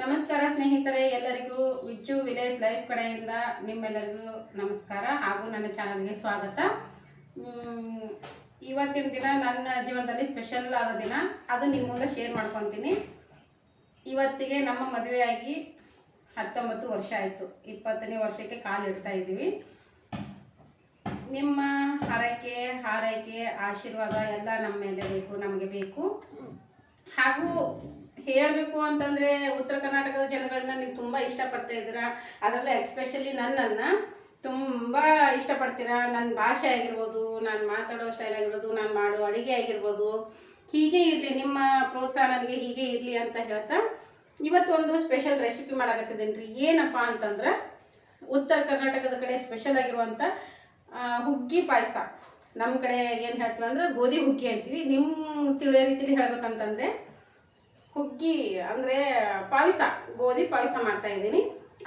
ನಮಸ್ಕಾರ ಸ್ನೇಹಿತರೆ, ಎಲ್ಲರಿಗೂ ವಿಜ್ಜು ವಿಲೇಜ್ ಲೈಫ್ ಕಡೆಯಿಂದ ನಿಮ್ಮೆಲ್ಲರಿಗೂ ನಮಸ್ಕಾರ ಹಾಗೂ ನನ್ನ ಚಾನಲ್ಗೆ ಸ್ವಾಗತ. ಇವತ್ತಿನ ದಿನ ನನ್ನ ಜೀವನದಲ್ಲಿ ಸ್ಪೆಷಲ್ ಆದ ದಿನ. ಅದು ನಿಮ್ಮ ಮುಂದೆ ಶೇರ್ ಮಾಡ್ಕೊತೀನಿ. ಇವತ್ತಿಗೆ ನಮ್ಮ ಮದುವೆಯಾಗಿ ಹತ್ತೊಂಬತ್ತು ವರ್ಷ ಆಯಿತು. ಇಪ್ಪತ್ತನೇ ವರ್ಷಕ್ಕೆ ಕಾಲಿಡ್ತಾ ಇದ್ದೀವಿ. ನಿಮ್ಮ ಹರಕೆ, ಹಾರೈಕೆ, ಆಶೀರ್ವಾದ ಎಲ್ಲ ನಮ್ಮ ಮೇಲೆ ಬೇಕು, ನಮಗೆ ಬೇಕು. ಹಾಗೂ ಹೇಳಬೇಕು ಅಂತಂದರೆ ಉತ್ತರ ಕರ್ನಾಟಕದ ಜನಗಳನ್ನ ನೀವು ತುಂಬ ಇಷ್ಟಪಡ್ತಾ ಇದ್ದೀರಾ? ಅದರಲ್ಲೂ ಎಕ್ಸ್ಪೆಷಲಿ ನನ್ನನ್ನು ತುಂಬ ಇಷ್ಟಪಡ್ತೀರಾ? ನನ್ನ ಭಾಷೆ ಆಗಿರ್ಬೋದು, ನಾನು ಮಾತಾಡೋ ಸ್ಟೈಲ್ ಆಗಿರ್ಬೋದು, ನಾನು ಮಾಡೋ ಅಡುಗೆ ಆಗಿರ್ಬೋದು, ಹೀಗೆ ಇರಲಿ, ನಿಮ್ಮ ಪ್ರೋತ್ಸಾಹ ನನಗೆ ಹೀಗೆ ಇರಲಿ ಅಂತ ಹೇಳ್ತಾ ಇವತ್ತೊಂದು ಸ್ಪೆಷಲ್ ರೆಸಿಪಿ ಮಾಡಕತ್ತಿದ್ದೀನಿ ರೀ ಏನಪ್ಪ ಅಂತಂದ್ರೆ ಉತ್ತರ ಕರ್ನಾಟಕದ ಕಡೆ ಸ್ಪೆಷಲ್ ಆಗಿರುವಂಥ ಹುಗ್ಗಿ ಪಾಯಸ. ನಮ್ಮ ಕಡೆ ಏನು ಹೇಳ್ತೀವಿ ಅಂದ್ರೆ ಗೋಧಿ ಹುಗ್ಗಿ ಅಂತೀವಿ. ನಿಮ್ಮ ತಿಳಿಯೋ ರೀತಿಲಿ ಹೇಳ್ಬೇಕಂತಂದರೆ ಹುಗ್ಗಿ ಅಂದರೆ ಪಾಯಸ, ಗೋಧಿ ಪಾಯಸ ಮಾಡ್ತಾ ಇದ್ದೀನಿ.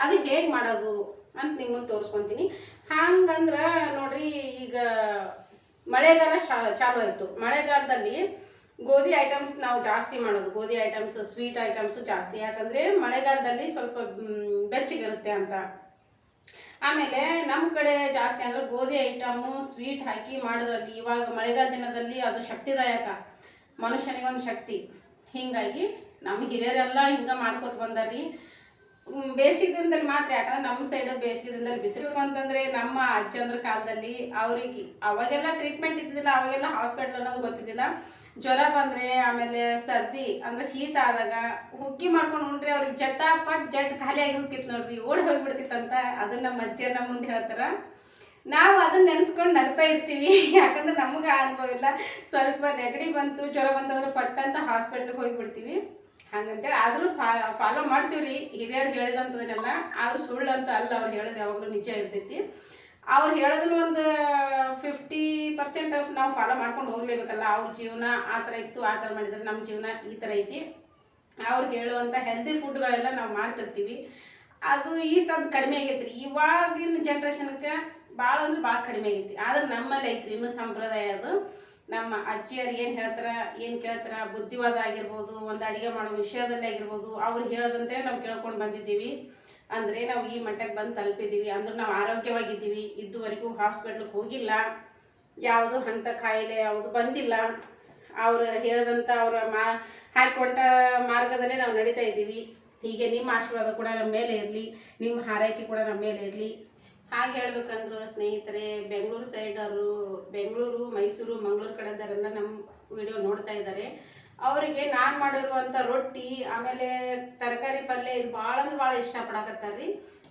ಅದು ಹೇಗೆ ಮಾಡೋದು ಅಂತ ನಿಮ್ಮನ್ನು ತೋರಿಸ್ಕೊತೀನಿ. ಹಂಗಂದ್ರೆ ನೋಡ್ರಿ ಈಗ ಮಳೆಗಾಲ ಚಾಲು ಆಯಿತು. ಮಳೆಗಾಲದಲ್ಲಿ ಗೋಧಿ ಐಟಮ್ಸ್ ನಾವು ಜಾಸ್ತಿ ಮಾಡೋದು. ಗೋಧಿ ಐಟಮ್ಸ್ ಸ್ವೀಟ್ ಐಟಮ್ಸು ಜಾಸ್ತಿ. ಯಾಕಂದರೆ ಮಳೆಗಾಲದಲ್ಲಿ ಸ್ವಲ್ಪ ಬೆಚ್ಚಗಿರುತ್ತೆ ಅಂತ. ಆಮೇಲೆ ನಮ್ಮ ಕಡೆ ಜಾಸ್ತಿ ಅಂದರೆ ಗೋಧಿ ಐಟಮು ಸ್ವೀಟ್ ಹಾಕಿ ಮಾಡೋದ್ರಲ್ಲಿ ಇವಾಗ ಮಳೆಗಾಲ ದಿನದಲ್ಲಿ ಅದು ಶಕ್ತಿದಾಯಕ. ಮನುಷ್ಯನಿಗೊಂದು ಶಕ್ತಿ. ಹೀಗಾಗಿ ನಮ್ಮ ಹಿರಿಯರೆಲ್ಲ ಹಿಂಗೆ ಮಾಡ್ಕೊತ ಬಂದಾರ್ರಿ. ಹ್ಮ್, ಬೇಸಿಗೆ ದಿನದಲ್ಲಿ ಮಾತ್ರ ಯಾಕಂದ್ರೆ ನಮ್ಮ ಸೈಡ್ ಬೇಸಿಗೆ ದಿನದಲ್ಲಿ ಬಿಸಿಲು ಅಂತಂದ್ರೆ ನಮ್ಮ ಅಜ್ಜಂದ್ರ ಕಾಲದಲ್ಲಿ ಅವ್ರಿಗೆ ಅವಾಗೆಲ್ಲ ಟ್ರೀಟ್ಮೆಂಟ್ ಇದ್ದಿದ್ದಿಲ್ಲ ಅವಾಗೆಲ್ಲ ಹಾಸ್ಪಿಟ್ಲ್ ಅನ್ನೋದು ಗೊತ್ತಿದ್ದಿಲ್ಲ. ಜ್ವರ ಬಂದರೆ, ಆಮೇಲೆ ಸರ್ದಿ, ಅಂದ್ರೆ ಶೀತ ಆದಾಗ ಹುಕ್ಕಿ ಮಾಡ್ಕೊಂಡು ಉಂಡ್ರೆ ಅವ್ರಿಗೆ ಜಟ್ಟ ಪಟ್ ಜಟ್ ಖಾಲಿ ಆಗಿ ಹೋಗಿತ್ತು ನೋಡ್ರಿ, ಓಡಿ ಹೋಗ್ಬಿಡ್ತಿತ್ತಂತ. ಅದನ್ನ ನಮ್ಮ ಅಜ್ಜಿಯರು ನಮ್ಮ ಮುಂದೆ ಹೇಳ್ತಾರೆ. ನಾವು ಅದನ್ನ ನೆನೆಸ್ಕೊಂಡು ನಗ್ತಾ ಇರ್ತೀವಿ. ಯಾಕಂದ್ರೆ ನಮಗೆ ಅನುಭವ ಇಲ್ಲ. ಸ್ವಲ್ಪ ನೆಗಡಿ ಬಂತು, ಜ್ವರ ಬಂತಂದ್ರೆ ಪಟ್ಟಂತ ಹಾಸ್ಪಿಟ್ಲಿಗೆ ಹೋಗಿಬಿಡ್ತೀವಿ. ಹಂಗಂತೇಳಿ ಆದರೂ ಫಾಲೋ ಮಾಡ್ತೀವಿ ರೀ ಹಿರಿಯರು ಹೇಳಿದಂಥದನ್ನೆಲ್ಲ ಆದ್ರೂ ಸುಳ್ಳು ಅಂತ ಅಲ್ಲ ಅವ್ರು ಹೇಳೋದು ಯಾವಾಗಲೂ ನಿಜ ಇರ್ತೈತಿ. ಅವ್ರು ಹೇಳೋದನ್ನ ಒಂದು ಫಿಫ್ಟಿ ಪರ್ಸೆಂಟ್ ಆಫ್ ನಾವು ಫಾಲೋ ಮಾಡ್ಕೊಂಡು ಹೋಗ್ಲೇಬೇಕಲ್ಲ, ಅವ್ರ ಜೀವನ ಆ ಥರ ಇತ್ತು, ಆ ಥರ ಮಾಡಿದ್ರೆ ನಮ್ಮ ಜೀವನ ಈ ಥರ ಐತಿ. ಅವ್ರು ಹೇಳುವಂಥ ಹೆಲ್ದಿ ಫುಡ್ಗಳೆಲ್ಲ ನಾವು ಮಾಡ್ತಿರ್ತೀವಿ. ಅದು ಈ ಸದ್ ಕಡಿಮೆ ಆಗೈತಿ ರೀ ಇವಾಗಿನ ಜನ್ರೇಷನ್ಗೆ ಭಾಳ ಅಂದ್ರೆ ಭಾಳ ಕಡಿಮೆ ಆಗೈತಿ. ಆದ್ರೆ ನಮ್ಮಲ್ಲಿ ಐತ್ರಿ, ಇನ್ನೂ ಸಂಪ್ರದಾಯ ಅದು. ನಮ್ಮ ಅಜ್ಜಿಯರು ಏನು ಹೇಳ್ತಾರೆ, ಏನು ಕೇಳ್ತಾರೆ, ಬುದ್ಧಿವಾದ ಆಗಿರ್ಬೋದು, ಒಂದು ಅಡುಗೆ ಮಾಡೋ ವಿಷಯದಲ್ಲಿ ಆಗಿರ್ಬೋದು, ಅವ್ರು ಹೇಳೋದಂತೆ ನಾವು ಕೇಳ್ಕೊಂಡು ಬಂದಿದ್ದೀವಿ. ಅಂದರೆ ನಾವು ಈ ಮಟ್ಟಕ್ಕೆ ಬಂದು ತಲುಪಿದ್ದೀವಿ ಅಂದ್ರೆ ನಾವು ಆರೋಗ್ಯವಾಗಿದ್ದೀವಿ, ಇದುವರೆಗೂ ಹಾಸ್ಪಿಟ್ಲಿಗೆ ಹೋಗಿಲ್ಲ, ಯಾವುದು ಅಂಥ ಕಾಯಿಲೆ ಯಾವುದು ಬಂದಿಲ್ಲ. ಅವರು ಹೇಳಿದಂಥ ಅವರ ಮಾ ಹಾಕೊಂಡ ಮಾರ್ಗದಲ್ಲೇ ನಾವು ನಡೀತಾ ಇದ್ದೀವಿ. ಹೀಗೆ ನಿಮ್ಮ ಆಶೀರ್ವಾದ ಕೂಡ ನಮ್ಮ ಮೇಲೆ ಇರಲಿ, ನಿಮ್ಮ ಹಾರೈಕೆ ಕೂಡ ನಮ್ಮ ಮೇಲೆ ಇರಲಿ. ಹಾಗೆ ಹೇಳ್ಬೇಕಂದ್ರು ಸ್ನೇಹಿತರೆ, ಬೆಂಗಳೂರು ಸೈಡವರು ಬೆಂಗಳೂರು, ಮೈಸೂರು, ಮಂಗಳೂರು ಕಡೆದವರೆಲ್ಲ ನಮ್ಮ ವಿಡಿಯೋ ನೋಡ್ತಾ ಇದ್ದಾರೆ. ಅವರಿಗೆ ನಾನು ಮಾಡಿರುವಂಥ ರೊಟ್ಟಿ, ಆಮೇಲೆ ತರಕಾರಿ ಪಲ್ಯ ಇದು ಭಾಳ ಅಂದ್ರೆ ಭಾಳ ಇಷ್ಟಪಡಕತ್ತಾರೆ ರೀ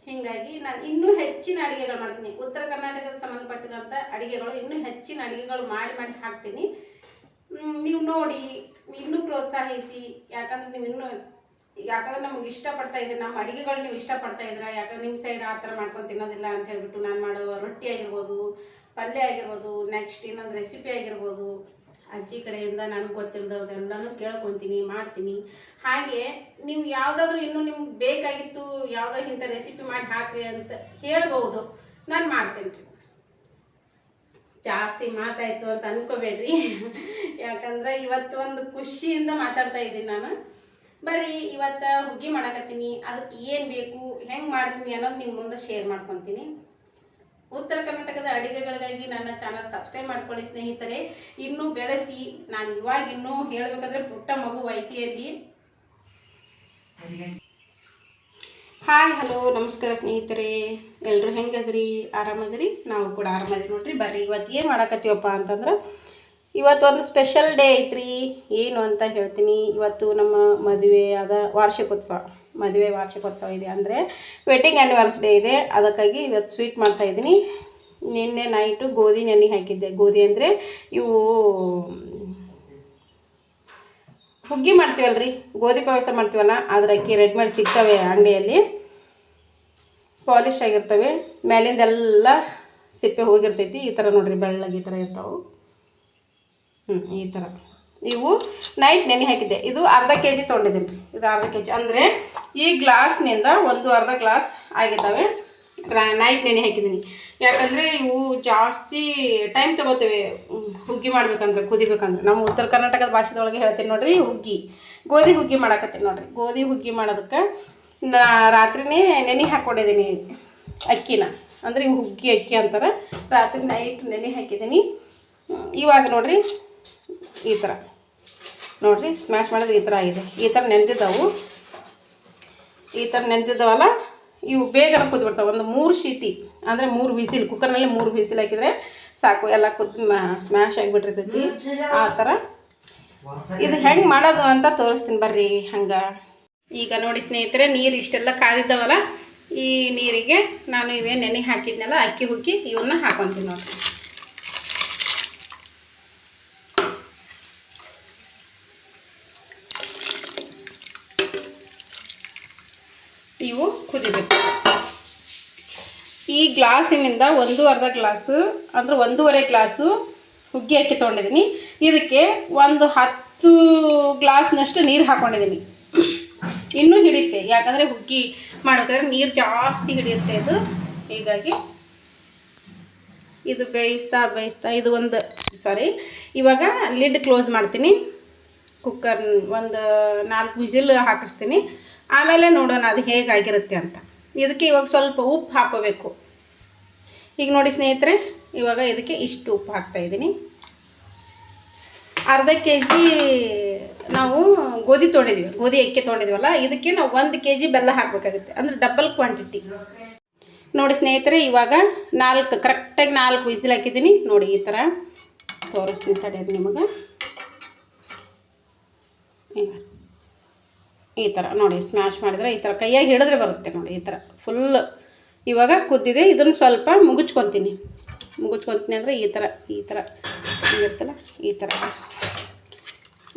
ಹೀಗಾಗಿ ನಾನು ಇನ್ನೂ ಹೆಚ್ಚಿನ ಅಡುಗೆಗಳು ಮಾಡ್ತೀನಿ. ಉತ್ತರ ಕರ್ನಾಟಕದ ಸಂಬಂಧಪಟ್ಟಿದಂಥ ಅಡುಗೆಗಳು ಇನ್ನೂ ಹೆಚ್ಚಿನ ಅಡುಗೆಗಳು ಮಾಡಿ ಮಾಡಿ ಹಾಕ್ತೀನಿ. ನೀವು ನೋಡಿ, ಇನ್ನೂ ಪ್ರೋತ್ಸಾಹಿಸಿ. ಯಾಕಂದ್ರೆ ನೀವು ಇನ್ನೂ, ಯಾಕಂದ್ರೆ ನಮ್ಗೆ ಇಷ್ಟಪಡ್ತಾ ಇದ್ದೀರಿ. ನಮ್ಮ ಅಡುಗೆಗಳು ನೀವು ಇಷ್ಟಪಡ್ತಾ ಇದ್ದೀರಾ? ಯಾಕಂದ್ರೆ ನಿಮ್ಮ ಸೈಡ್ ಆ ಥರ ಮಾಡ್ಕೊಂಡು ತಿನ್ನೋದಿಲ್ಲ ಅಂತ ಹೇಳ್ಬಿಟ್ಟು ನಾನು ಮಾಡೋ ರೊಟ್ಟಿ ಆಗಿರ್ಬೋದು, ಪಲ್ಯ ಆಗಿರ್ಬೋದು ನೆಕ್ಸ್ಟ್ ಇನ್ನೊಂದು ರೆಸಿಪಿ ಆಗಿರ್ಬೋದು. ಅಜ್ಜಿ ಕಡೆಯಿಂದ ನನಗೆ ಗೊತ್ತಿಲ್ಲದವ್ರದ್ದೆಲ್ಲನೂ ಕೇಳ್ಕೊತೀನಿ, ಮಾಡ್ತೀನಿ. ಹಾಗೆ ನೀವು ಯಾವುದಾದ್ರೂ ಇನ್ನೂ ನಿಮ್ಗೆ ಬೇಕಾಗಿತ್ತು ಯಾವುದೋ ಇಂಥ ರೆಸಿಪಿ ಮಾಡಿ ಹಾಕ್ರಿ ಅಂತ ಹೇಳ್ಬೋದು ನಾನು ಮಾಡ್ತೇನೆ ರೀ ಜಾಸ್ತಿ ಮಾತಾಯಿತು ಅಂತ ಅನ್ಕೋಬೇಡ್ರಿ. ಯಾಕಂದ್ರೆ ಇವತ್ತು ಒಂದು ಖುಷಿಯಿಂದ ಮಾತಾಡ್ತಾ ಇದ್ದೀನಿ ನಾನು. ಬರ್ರಿ ಇವತ್ತು ಹುಗ್ಗಿ ಮಾಡಕತ್ತೀನಿ, ಅದಕ್ಕೆ ಏನು ಬೇಕು, ಹೆಂಗೆ ಮಾಡ್ತೀನಿ ಅನ್ನೋದು ನಿಮ್ಮ ಮುಂದೆ ಶೇರ್ ಮಾಡ್ಕೊತೀನಿ. ಉತ್ತರ ಕರ್ನಾಟಕದ ಅಡುಗೆಗಳಿಗಾಗಿ ನನ್ನ ಚಾನಲ್ ಸಬ್ಸ್ಕ್ರೈಬ್ ಮಾಡ್ಕೊಳ್ಳಿ ಸ್ನೇಹಿತರೆ. ಇನ್ನೂ ಬೆಳೆಸಿ, ನಾನು ಇವಾಗ ಇನ್ನೂ ಹೇಳಬೇಕಂದ್ರೆ ಪುಟ್ಟ ಮಗು ವೈಟಿಯಲ್ಲಿ. ಹಾಯ್ ಹಲೋ ನಮಸ್ಕಾರ ಸ್ನೇಹಿತರೆ. ಎಲ್ಲರೂ ಹೆಂಗದ್ರಿ? ಆರಾಮದ್ರಿ? ನಾವು ಕೂಡ ಆರಾಮದ್ರಿ ನೋಡ್ರಿ. ಬರ್ರಿ, ಇವತ್ತು ಏನು ಮಾಡಾಕತ್ತೀವಪ್ಪ ಅಂತಂದ್ರೆ, ಇವತ್ತು ಒಂದು ಸ್ಪೆಷಲ್ ಡೇ ಐತ್ರಿ. ಏನು ಅಂತ ಹೇಳ್ತೀನಿ. ಇವತ್ತು ನಮ್ಮ ಮದುವೆ ಆದ ವಾರ್ಷಿಕೋತ್ಸವ. ಮದುವೆ ವಾರ್ಷಿಕೋತ್ಸವ ಇದೆ ಅಂದರೆ ವೆಡ್ಡಿಂಗ್ ಆ್ಯನಿವರ್ಸರಿ ಇದೆ. ಅದಕ್ಕಾಗಿ ಇವತ್ತು ಸ್ವೀಟ್ ಮಾಡ್ತಾ ಇದ್ದೀನಿ. ನಿನ್ನೆ ನೈಟು ಗೋಧಿ ನೆನೆ ಹಾಕಿದ್ದೆ. ಗೋಧಿ ಅಂದರೆ ಇವು ಹುಗ್ಗಿ ಮಾಡ್ತೀವಲ್ರಿ? ಗೋಧಿ ಪಾಯಸ ಮಾಡ್ತೀವಲ್ಲ ಅದ್ರ ಅಕ್ಕಿ ರೆಡಿಮೇಡ್ ಸಿಗ್ತವೆ ಅಂಗಡಿಯಲ್ಲಿ. ಪಾಲಿಶ್ ಆಗಿರ್ತವೆ. ಮೇಲಿಂದೆಲ್ಲ ಸಿಪ್ಪೆ ಹೋಗಿರ್ತೈತಿ. ಈ ಥರ ನೋಡಿರಿ, ಬೆಳ್ಳಗೆ ಈ ಥರ ಇರ್ತಾವೆ. ಹ್ಞೂ ಈ ಥರ ಇವು ನೈಟ್ ನೆನೆ ಹಾಕಿದ್ದೆ. ಇದು ಅರ್ಧ ಕೆ ಜಿ ತೊಗೊಂಡಿದ್ದೀನಿ. ಇದು ಅರ್ಧ ಕೆ ಜಿ ಅಂದರೆ ಈ ಗ್ಲಾಸ್ನಿಂದ ಒಂದು ಅರ್ಧ ಗ್ಲಾಸ್ ಆಗಿದ್ದಾವೆ. ನೈಟ್ ನೆನೆ ಹಾಕಿದ್ದೀನಿ. ಯಾಕಂದರೆ ಇವು ಜಾಸ್ತಿ ಟೈಮ್ ತೊಗೋತೇವೆ. ಹುಗ್ಗಿ ಮಾಡ್ಬೇಕಂದ್ರೆ, ಕುದಿಬೇಕಂದ್ರೆ. ನಮ್ಮ ಉತ್ತರ ಕರ್ನಾಟಕದ ಭಾಷೆದೊಳಗೆ ಹೇಳ್ತೀನಿ ನೋಡ್ರಿ, ಹುಗ್ಗಿ. ಗೋಧಿ ಹುಗ್ಗಿ ಮಾಡಕತ್ತೀನಿ ನೋಡ್ರಿ. ಗೋಧಿ ಹುಗ್ಗಿ ಮಾಡೋದಕ್ಕೆ ನಾ ರಾತ್ರಿನೇ ನೆನೆ ಹಾಕ್ಕೊಂಡಿದ್ದೀನಿ ಅಕ್ಕಿನ. ಅಂದರೆ ಇವು ಹುಗ್ಗಿ ಅಕ್ಕಿ ಅಂತಾರೆ. ರಾತ್ರಿ ನೈಟ್ ನೆನೆ ಹಾಕಿದ್ದೀನಿ. ಇವಾಗ ನೋಡ್ರಿ, ಈ ಥರ ನೋಡ್ರಿ ಸ್ಮ್ಯಾಶ್ ಮಾಡೋದು ಈ ಥರ ಇದೆ ಈ ಥರ ನೆನೆದಿದ್ದಾವು ಈ ಥರ ನೆನೆದಿದ್ದಾವಲ್ಲ ಇವು ಬೇಗನೆ ಕುದ್ಬಿಡ್ತಾವೆ. ಒಂದು ಮೂರು ಶೀಟಿ, ಅಂದರೆ ಮೂರು ವಿಸಿಲ್, ಕುಕ್ಕರ್ನಲ್ಲಿ ಮೂರು ವಿಸಿಲ್ ಹಾಕಿದರೆ ಸಾಕು. ಎಲ್ಲ ಕುದ್ ಸ್ಮ್ಯಾಶ್ ಆಗಿಬಿಟ್ಟಿರ್ತೈತಿ. ಆ ಥರ ಇದು ಹೆಂಗೆ ಮಾಡೋದು ಅಂತ ತೋರಿಸ್ತೀನಿ ಬರ್ರಿ ಹಂಗೆ. ಈಗ ನೋಡಿ ಸ್ನೇಹಿತರೆ, ನೀರು ಇಷ್ಟೆಲ್ಲ ಕಾದಿದ್ದಾವಲ್ಲ, ಈ ನೀರಿಗೆ ನಾನು ಇವೇ ನೆನೆ ಹಾಕಿದ್ನಲ್ಲ, ಅಕ್ಕಿ ಹುಕ್ಕಿ ಇವನ್ನ ಹಾಕೊತೀನಿ ನೋಡ್ರಿ ಇವು ಕುದಿಬೇಕು ಈ ಗ್ಲಾಸಿನಿಂದ ಒಂದು ಅರ್ಧ ಗ್ಲಾಸು, ಅಂದರೆ ಒಂದೂವರೆ ಗ್ಲಾಸು ಹುಗ್ಗಿ ಅಕ್ಕಿ ತೊಗೊಂಡಿದ್ದೀನಿ. ಇದಕ್ಕೆ ಒಂದು ಹತ್ತು ಗ್ಲಾಸ್ನಷ್ಟು ನೀರು ಹಾಕ್ಕೊಂಡಿದ್ದೀನಿ ಇನ್ನೂ ಹಿಡಿಯುತ್ತೆ. ಯಾಕಂದರೆ ಹುಗ್ಗಿ ಮಾಡಬೇಕಾದ್ರೆ ನೀರು ಜಾಸ್ತಿ ಹಿಡಿಯುತ್ತೆ ಇದು. ಹೀಗಾಗಿ ಇದು ಬೇಯಿಸ್ತಾ ಬೇಯಿಸ್ತಾ ಇದು ಒಂದು ಸಾರಿ ಇವಾಗ ಲಿಡ್ ಕ್ಲೋಸ್ ಮಾಡ್ತೀನಿ. ಕುಕ್ಕರ್ ಒಂದು ನಾಲ್ಕು ವಿಜಿಲ್ ಹಾಕಿಸ್ತೀನಿ. ಆಮೇಲೆ ನೋಡೋಣ ಅದು ಹೇಗಾಗಿರುತ್ತೆ ಅಂತ. ಇದಕ್ಕೆ ಇವಾಗ ಸ್ವಲ್ಪ ಉಪ್ಪು ಹಾಕೋಬೇಕು ಈಗ ನೋಡಿ ಸ್ನೇಹಿತರೆ, ಇವಾಗ ಇದಕ್ಕೆ ಇಷ್ಟು ಉಪ್ಪು ಹಾಕ್ತಾ ಇದ್ದೀನಿ. ಅರ್ಧ ಕೆ ಜಿ ನಾವು ಗೋಧಿ ತೊಗೊಂಡಿದ್ದೀವಿ ಗೋಧಿ ಅಕ್ಕಿ ತೊಗೊಂಡಿದ್ದೀವಲ್ಲ ಇದಕ್ಕೆ ನಾವು ಒಂದು ಕೆ ಜಿ ಬೆಲ್ಲ ಹಾಕಬೇಕಾಗುತ್ತೆ. ಅಂದರೆ ಡಬಲ್ ಕ್ವಾಂಟಿಟಿ ನೋಡಿ ಸ್ನೇಹಿತರೆ, ಇವಾಗ ನಾಲ್ಕು ಕರೆಕ್ಟಾಗಿ ನಾಲ್ಕು ವಿಸಿಲ್ ಹಾಕಿದ್ದೀನಿ. ನೋಡಿ ಈ ಥರ ತೋರಿಸ್ತೀನಿ ತಡೆಯೋದು ನಿಮಗೆ. ಈ ಥರ ನೋಡಿ ಸ್ಮ್ಯಾಶ್ ಮಾಡಿದ್ರೆ ಈ ಥರ ಕೈಯಾಗಿ ಹಿಡಿದ್ರೆ ಬರುತ್ತೆ ನೋಡಿ, ಈ ಥರ ಫುಲ್ ಇವಾಗ ಕುದ್ದಿದೆ ಇದನ್ನು ಸ್ವಲ್ಪ ಮುಗುಚ್ಕೊತೀನಿ. ಮುಗುಚ್ಕೊತೀನಿ ಅಂದರೆ ಈ ಥರ ಈ ಥರ ಇರುತ್ತಲ್ಲ, ಈ ಥರ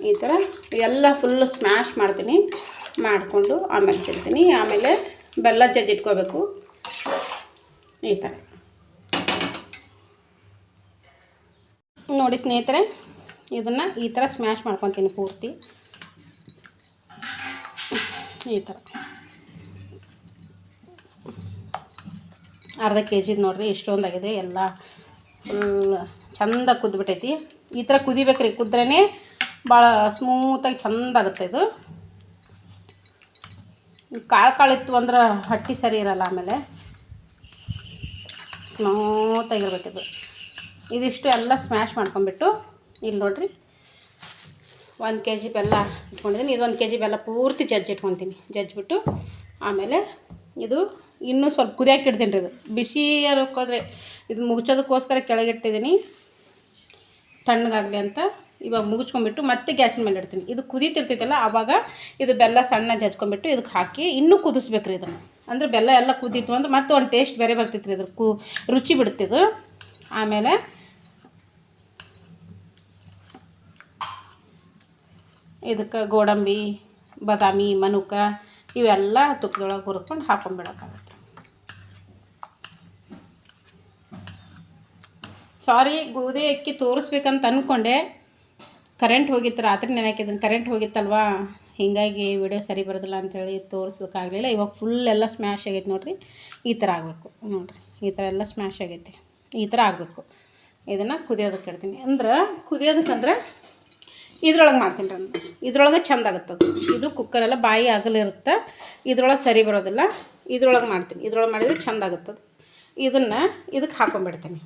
ಈ ಥರ ಎಲ್ಲ ಫುಲ್ಲು ಸ್ಮ್ಯಾಶ್ ಮಾಡ್ತೀನಿ, ಮಾಡಿಕೊಂಡು ಆಮೇಲೆ ಸಿಗ್ತೀನಿ ಆಮೇಲೆ ಬೆಲ್ಲ ಜಜ್ಜಿಟ್ಕೋಬೇಕು ಈ ಥರ ನೋಡಿ ಸ್ನೇಹಿತರೆ, ಇದನ್ನು ಈ ಥರ ಸ್ಮ್ಯಾಶ್ ಮಾಡ್ಕೊತೀನಿ ಪೂರ್ತಿ. ಈ ಥರ ಅರ್ಧ ಕೆ ಜಿದು ನೋಡ್ರಿ ಇಷ್ಟೊಂದಾಗಿದೆ ಎಲ್ಲ ಫುಲ್ ಚಂದ ಕುದ್ಬಿಟ್ಟೈತಿ ಈ ಥರ ಕುದಿಬೇಕ್ರಿ ಕುದ್ರೇ ಭಾಳ ಸ್ಮೂತಾಗಿ ಚಂದ ಆಗುತ್ತೆ ಇದು. ಕಾಳು ಕಾಳು ಇತ್ತು ಅಂದ್ರೆ ಹಟ್ಟಿ ಸರಿ ಇರಲ್ಲ ಆಮೇಲೆ. ಸ್ಮೂತಾಗಿರ್ಬೇಕಿದು ಇದಿಷ್ಟು ಎಲ್ಲ ಸ್ಮ್ಯಾಶ್ ಮಾಡ್ಕೊಂಬಿಟ್ಟು ಇಲ್ಲಿ ನೋಡ್ರಿ, ಒಂದು ಕೆ ಜಿ ಬೆಲ್ಲ ಇಟ್ಕೊಂಡಿದ್ದೀನಿ ಇದು ಒಂದು ಕೆ ಜಿ ಬೆಲ್ಲ ಪೂರ್ತಿ ಜಜ್ಜಿ ಇಟ್ಕೊತೀನಿ. ಜಜ್ಜಿಬಿಟ್ಟು ಆಮೇಲೆ ಇದು ಇನ್ನೂ ಸ್ವಲ್ಪ ಕುದಿಯಕ್ಕೆ ಇಡ್ತೀನಿ ರೀ ಇದು. ಬಿಸಿ ಹೋದ್ರೆ ಇದು ಮುಗಿಸೋದಕ್ಕೋಸ್ಕರ ಕೆಳಗಿಟ್ಟಿದ್ದೀನಿ. ತಣ್ಣಗಾಗಲಿ ಅಂತ. ಇವಾಗ ಮುಗಿಸ್ಕೊಂಬಿಟ್ಟು ಮತ್ತೆ ಗ್ಯಾಸಿನ ಮೇಲೆ ಇಡ್ತೀನಿ. ಇದು ಕುದೀತಿರ್ತೈತಲ್ಲ ಆವಾಗ ಇದು ಬೆಲ್ಲ ಸಣ್ಣ ಜಜ್ಕೊಂಬಿಟ್ಟು ಇದಕ್ಕೆ ಹಾಕಿ ಇನ್ನೂ ಕುದಿಸ್ಬೇಕು ರೀ ಇದನ್ನು. ಅಂದರೆ ಬೆಲ್ಲ ಎಲ್ಲ ಕುದೀತು ಅಂದ್ರೆ ಮತ್ತೆ ಒಂದು ಟೇಸ್ಟ್ ಬೇರೆ ಬರ್ತೈತೆ ರೀ ಇದ್ರ ಕು ರುಚಿ ಬಿಡ್ತಿದ್ದು ಆಮೇಲೆ ಇದಕ್ಕೆ ಗೋಡಂಬಿ, ಬಾದಾಮಿ, ಮನುಕ ಇವೆಲ್ಲ ತುಪ್ಪದೊಳಗೆ ಹುರ್ಕೊಂಡು ಹಾಕೊಂಡ್ಬಿಡೋಕ್ಕಾಗತ್ತೆ ಸಾರಿ ಗೋಧಿ ಅಕ್ಕಿ ತೋರಿಸ್ಬೇಕಂತ ಅಂದ್ಕೊಂಡೆ ಕರೆಂಟ್ ಹೋಗಿತ್ತು, ರಾತ್ರಿ ನೆನಕಿದ್ದೀನಿ ಕರೆಂಟ್ ಹೋಗಿತ್ತಲ್ವಾ? ಹೀಗಾಗಿ ವಿಡಿಯೋ ಸರಿ ಬರೋದಿಲ್ಲ ಅಂಥೇಳಿ ತೋರಿಸೋಕ್ಕಾಗಲಿಲ್ಲ ಇವಾಗ ಫುಲ್ ಎಲ್ಲ ಸ್ಮ್ಯಾಶ್ ಆಗೈತೆ ನೋಡಿರಿ. ಈ ಥರ ಆಗಬೇಕು ನೋಡಿರಿ. ಈ ಥರ ಎಲ್ಲ ಸ್ಮ್ಯಾಶ್ ಆಗೈತೆ. ಈ ಥರ ಆಗಬೇಕು. ಇದನ್ನು ಕುದಿಯೋದಕ್ಕೆ ಇಡ್ತೀನಿ. ಅಂದ್ರೆ ಕುದಿಯೋದಕ್ಕಂದ್ರೆ ಇದ್ರೊಳಗೆ ಮಾಡ್ತೀನಿ ರೀ ಇದ್ರೊಳಗೆ ಚಂದ ಆಗುತ್ತದು ಇದು ಕುಕ್ಕರೆಲ್ಲ ಬಾಯಿ ಆಗಲಿರುತ್ತೆ ಇದ್ರೊಳಗೆ ಸರಿ ಬರೋದಿಲ್ಲ. ಇದ್ರೊಳಗೆ ಮಾಡ್ತೀನಿ. ಇದ್ರೊಳಗೆ ಮಾಡಿದರೆ ಚಂದ ಆಗುತ್ತದು ಇದನ್ನು ಇದಕ್ಕೆ ಹಾಕೊಂಡ್ಬಿಡ್ತೀನಿ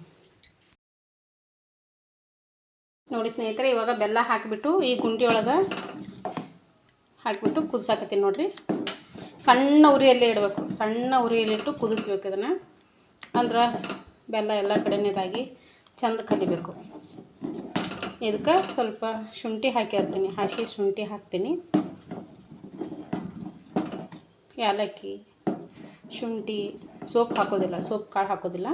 ನೋಡಿ ಸ್ನೇಹಿತರೆ, ಇವಾಗ ಬೆಲ್ಲ ಹಾಕಿಬಿಟ್ಟು ಈ ಗುಂಡಿಯೊಳಗೆ ಹಾಕಿಬಿಟ್ಟು ಕುದಿಸಾಕತ್ತೀನಿ ನೋಡಿರಿ. ಸಣ್ಣ ಉರಿಯಲ್ಲೇ ಇಡಬೇಕು. ಸಣ್ಣ ಉರಿಯಲ್ಲಿಟ್ಟು ಕುದಿಸ್ಬೇಕು ಇದನ್ನು. ಅಂದ್ರೆ ಬೆಲ್ಲ ಎಲ್ಲ ಕಡೆನೇದಾಗಿ ಚಂದ ಕಲಿಬೇಕು. ಇದಕ್ಕೆ ಸ್ವಲ್ಪ ಶುಂಠಿ ಹಾಕಿರ್ತೀನಿ ಹಸಿ ಶುಂಠಿ ಹಾಕ್ತೀನಿ. ಏಲಕ್ಕಿ ಶುಂಠಿ, ಸೋಪ್ ಹಾಕೋದಿಲ್ಲ. ಸೋಪ್ ಕಾಳು ಹಾಕೋದಿಲ್ಲ.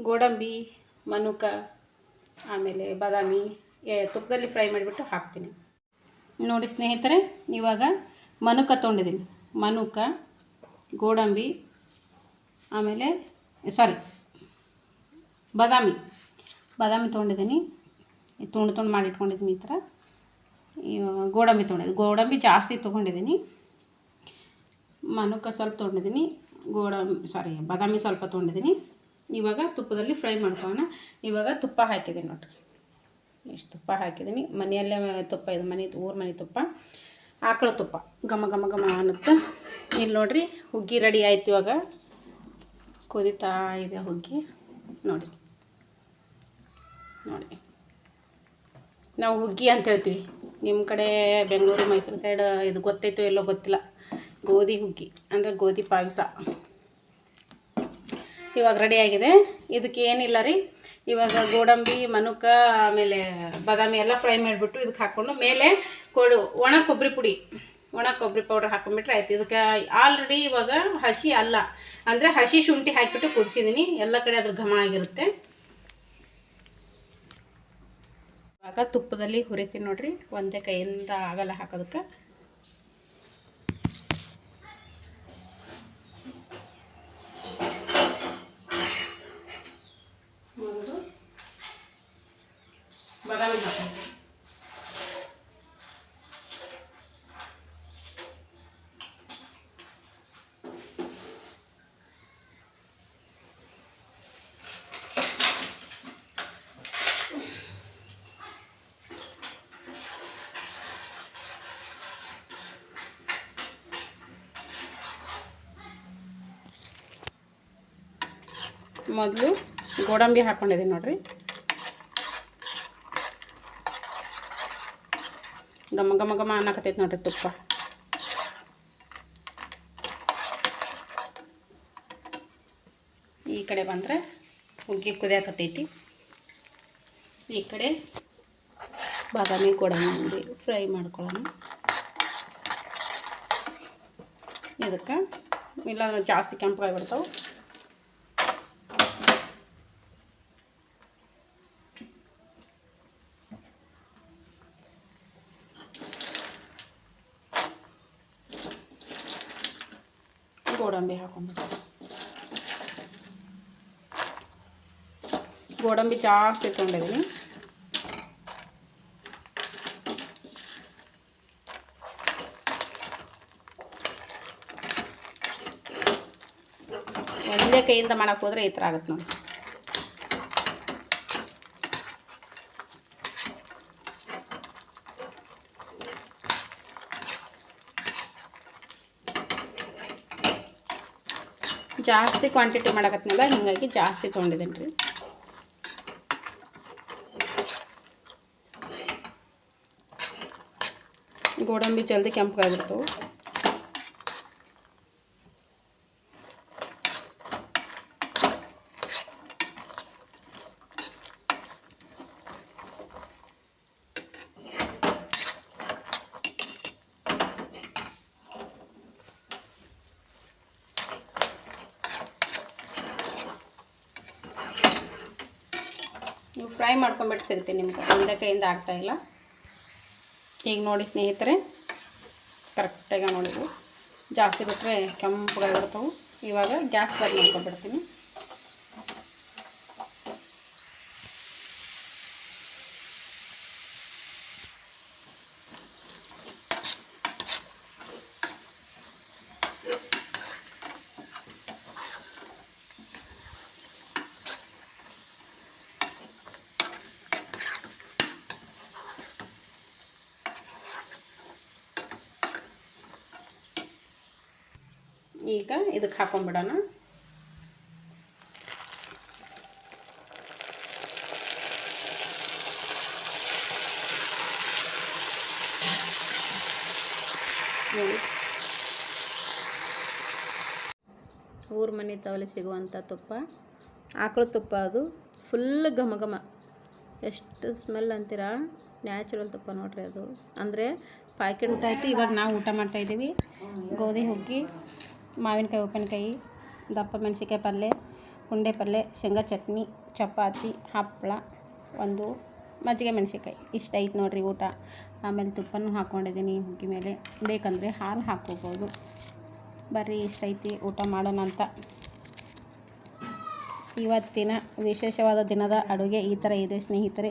ಗೋಡಂಬಿ, ಮನುಕ ಆಮೇಲೆ ಬಾದಾಮಿ ತುಪ್ಪದಲ್ಲಿ ಫ್ರೈ ಮಾಡಿಬಿಟ್ಟು ಹಾಕ್ತೀನಿ. ನೋಡಿ ಸ್ನೇಹಿತರೆ, ಇವಾಗ ಮನುಕ ತೊಗೊಂಡಿದ್ದೀನಿ. ಮನುಕ, ಗೋಡಂಬಿ, ಆಮೇಲೆ ಸಾರಿ ಬಾದಾಮಿ. ಬಾದಾಮಿ ತೊಗೊಂಡಿದ್ದೀನಿ. ತುಂಡು ತುಂಡು ಮಾಡಿಟ್ಕೊಂಡಿದ್ದೀನಿ ಈ ಥರ. ಗೋಡಂಬಿ ತೊಗೊಂಡಿದ್ದೀನಿ. ಗೋಡಂಬಿ ಜಾಸ್ತಿ ತೊಗೊಂಡಿದ್ದೀನಿ. ಮನುಕ ಸ್ವಲ್ಪ ತೊಗೊಂಡಿದ್ದೀನಿ. ಗೋಡಂಬಿ ಸಾರಿ ಬಾದಾಮಿ ಸ್ವಲ್ಪ ತೊಗೊಂಡಿದ್ದೀನಿ. ಇವಾಗ ತುಪ್ಪದಲ್ಲಿ ಫ್ರೈ ಮಾಡ್ಕೊಳ್ಳೋಣ. ಇವಾಗ ತುಪ್ಪ ಹಾಕಿದ್ದೀನಿ ನೋಡ್ರಿ. ಎಷ್ಟು ತುಪ್ಪ ಹಾಕಿದ್ದೀನಿ. ಮನೆಯಲ್ಲೇ ತುಪ್ಪ ಇದು ಮನೆ, ಊರ ಮನೆ ತುಪ್ಪ. ಆಕಳ ತುಪ್ಪ. ಘಮ ಘಮ ಘಮ ಅನ್ನುತ್ತೆ. ಇಲ್ಲಿ ನೋಡಿರಿ, ಹುಗ್ಗಿ ರೆಡಿ ಆಯ್ತು ಇವಾಗ. ಕುದಿತಾ ಇದೆ ಹುಗ್ಗಿ. ನೋಡಿ. ನೋಡಿ. ನಾವು ಹುಗ್ಗಿ ಅಂತ ಹೇಳ್ತೀವಿ. ನಿಮ್ಮ ಕಡೆ ಬೆಂಗಳೂರು, ಮೈಸೂರು ಸೈಡ್ ಇದು ಗೊತ್ತೈತೋ ಎಲ್ಲೋ ಗೊತ್ತಿಲ್ಲ. ಗೋಧಿ ಹುಗ್ಗಿ. ಅಂದರೆ ಗೋಧಿ ಪಾಯಸ. ಇವಾಗ ರೆಡಿ ಆಗಿದೆ. ಇದಕ್ಕೆ ಏನಿಲ್ಲ ರೀ? ಇವಾಗ ಗೋಡಂಬಿ, ಮನುಕ, ಆಮೇಲೆ ಬಾದಾಮಿ ಎಲ್ಲ ಫ್ರೈ ಮಾಡಿಬಿಟ್ಟು ಇದಕ್ಕೆ ಹಾಕ್ಕೊಂಡು ಮೇಲೆ ಕೊಡು, ಒಣ ಕೊಬ್ಬರಿ ಪುಡಿ. ಒಣ ಕೊಬ್ಬರಿ ಪೌಡರ್ ಹಾಕೊಂಡ್ಬಿಟ್ರೆ ಆಯ್ತು. ಇದಕ್ಕೆ ಆಲ್ರೆಡಿ ಇವಾಗ ಹಸಿ ಅಲ್ಲ. ಅಂದರೆ ಹಸಿ ಶುಂಠಿ ಹಾಕಿಬಿಟ್ಟು ಕುದಿಸಿದ್ದೀನಿ ಎಲ್ಲ ಕಡೆ ಅದ್ರ ಘಮ ಆಗಿರುತ್ತೆ. ಇವಾಗ ತುಪ್ಪದಲ್ಲಿ ಹುರಿತೀನಿ ನೋಡ್ರಿ. ಒಂದೇ ಕೈಯಿಂದ ಆಗಲ್ಲ ಹಾಕೋದಕ್ಕೆ. ಬಾದಾಮಿ ಹಾಕ್ತೀನಿ ಮೊದಲು ಗೋಡಂಬಿ ಹಾಕ್ಕೊಂಡಿದ್ದೀನಿ ನೋಡ್ರಿ. ಘಮ ಘಮ ಘಮ ಅನ್ನಕತ್ತೈತೆ ನೋಡ್ರಿ ತುಪ್ಪ. ಈ ಕಡೆ ಬಂದರೆ ಹುಗ್ಗಿ ಕುದಿಯಾಕತ್ತೈತಿ. ಈ ಕಡೆ ಬಾದಾಮಿ ಕೊಡೋಣ ಫ್ರೈ ಮಾಡ್ಕೊಳ್ಳೋಣ. ಇದಕ್ಕೆ ಇಲ್ಲ ಜಾಸ್ತಿ ಕೆಂಪಾಗಿಬಿಡ್ತಾವೆ ಗೋಡಂಬಿ ಹಾಕೊಂಡ್ಬಿಟ್ಟು. ಗೋಡಂಬಿ ಜಾಸ್ತಿ ತೊಗೊಂಡಿದ್ದೀನಿ ಒಂದೇ ಕೈಯಿಂದ ಮಾಡೋಕ್ಕೆ ಹೋದ್ರೆ ಈ ಥರ ಆಗುತ್ತೆ ನೋಡಿ. ಜಾಸ್ತಿ ಕ್ವಾಂಟಿಟಿ ಮಾಡಕತ್ನಲ್ಲ ಹೀಗಾಗಿ ಜಾಸ್ತಿ ತೊಗೊಂಡಿದ್ದೀನಿ ರೀ. ಗೋಡಂಬಿ ಜಲ್ದಿ ಕೆಂಪಗಾಗ್ಬಿಡ್ತಾವೆ ನೀವು ಫ್ರೈ ಮಾಡ್ಕೊಂಬಿಟ್ಟು ಸಿಗ್ತೀನಿ ನಿಮ್ಗೆ ಒಂದೇ ಕೈಯಿಂದ ಆಗ್ತಾಯಿಲ್ಲ ಈಗ ನೋಡಿ ಸ್ನೇಹಿತರೆ ಕರೆಕ್ಟಾಗಿ ನೋಡಿದ್ವು. ಜಾಸ್ತಿ ಬಿಟ್ಟರೆ ಕೆಂಪುಗಳಾಗಿರ್ತವೆ ಇವಾಗ ಗ್ಯಾಸ್ ಬರ್ ಮಾಡ್ಕೊಂಡ್ಬಿಡ್ತೀನಿ ಈಗ ಇದಕ್ಕೆ ಹಾಕೊಂಡ್ಬಿಡೋಣ ಊರ ಮನೆ ತವಲೆ ಸಿಗುವಂಥ ತುಪ್ಪ. ಆಕಳ ತುಪ್ಪ ಅದು. ಫುಲ್ ಘಮ ಘಮ ಎಷ್ಟು ಸ್ಮೆಲ್ ಅಂತೀರಾ? ನ್ಯಾಚುರಲ್ ತುಪ್ಪ ನೋಡ್ರಿ ಅದು. ಅಂದರೆ ಪ್ಯಾಕೆಟ್ ಊಟ ಆಯಿತು, ಇವಾಗ ನಾವು ಊಟ ಮಾಡ್ತಾಯಿದ್ದೀವಿ ಗೋಧಿ ಹುಗ್ಗಿ. ಮಾವಿನಕಾಯಿ, ಉಪ್ಪಿನಕಾಯಿ, ದಪ್ಪ ಮೆಣಸಿನ್ಕಾಯಿ ಪಲ್ಯ ಪುಂಡೆ ಪಲ್ಯ ಶೇಂಗಾ ಚಟ್ನಿ, ಚಪಾತಿ ಹಪ್ಪಳ ಒಂದು ಮಜ್ಜಿಗೆ ಮೆಣಸಿನ್ಕಾಯಿ. ಇಷ್ಟು ಐತೆ ನೋಡಿರಿ ಊಟ. ಆಮೇಲೆ ತುಪ್ಪನೂ ಹಾಕ್ಕೊಂಡಿದ್ದೀನಿ ಹುಗ್ಗಿ ಮೇಲೆ. ಬೇಕಂದರೆ ಹಾಲು ಹಾಕ್ಕೋಬೋದು. ಬರ್ರಿ, ಇಷ್ಟ ಐತಿ ಊಟ ಮಾಡೋಣ ಅಂತ. ಇವತ್ತಿನ ವಿಶೇಷವಾದ ದಿನದ ಅಡುಗೆ ಈ ಥರ ಇದೆ, ಸ್ನೇಹಿತರೆ.